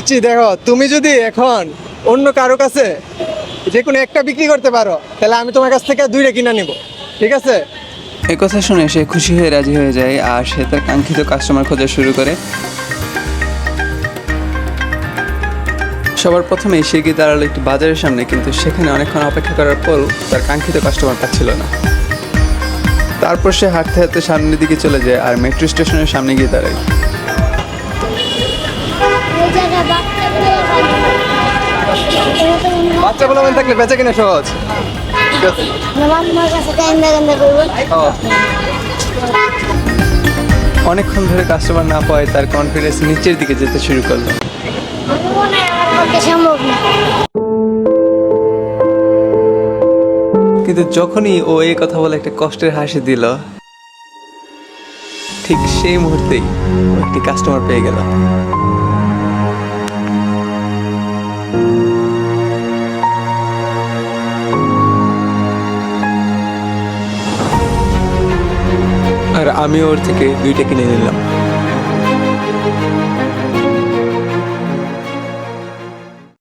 পিচ্ছি, দেখো, তুমি যদি এখন অন্য কারও কাছে যে কোনো একটা বিক্রি করতে পারো, তাহলে আমি তোমার কাছ থেকে দুইটা কিনে নিব। ঠিক আছে? এই কথা শুনে সে খুশি হয়ে রাজি হয়ে যায় আর সে তার কাঙ্ক্ষিত কাস্টমার খোঁজা শুরু করে। সবার প্রথমে সে গিয়ে দাঁড়াল একটি বাজারের সামনে, কিন্তু সেখানে অনেকক্ষণ অপেক্ষা করার পর তার কাঙ্ক্ষিত কাস্টমার পাচ্ছিল না। তারপর সে হাঁটতে হাঁটতে সামনের দিকে চলে যায় আর মেট্রো স্টেশনের সামনে গিয়ে দাঁড়ায়। বাচ্চা থাকলে সহজ। অনেকক্ষণ ধরে কাস্টমার না পাওয়ায় তার কনফিডেন্স নিচের দিকে যেতে শুরু করল। কিন্তু যখনই ও এই কথা বলে একটা কষ্টের হাসি দিল, ঠিক সেই মুহূর্তেই একটি কাস্টমার পেয়ে গেল। আমি ওর থেকে দুইটা কিনে নিলাম।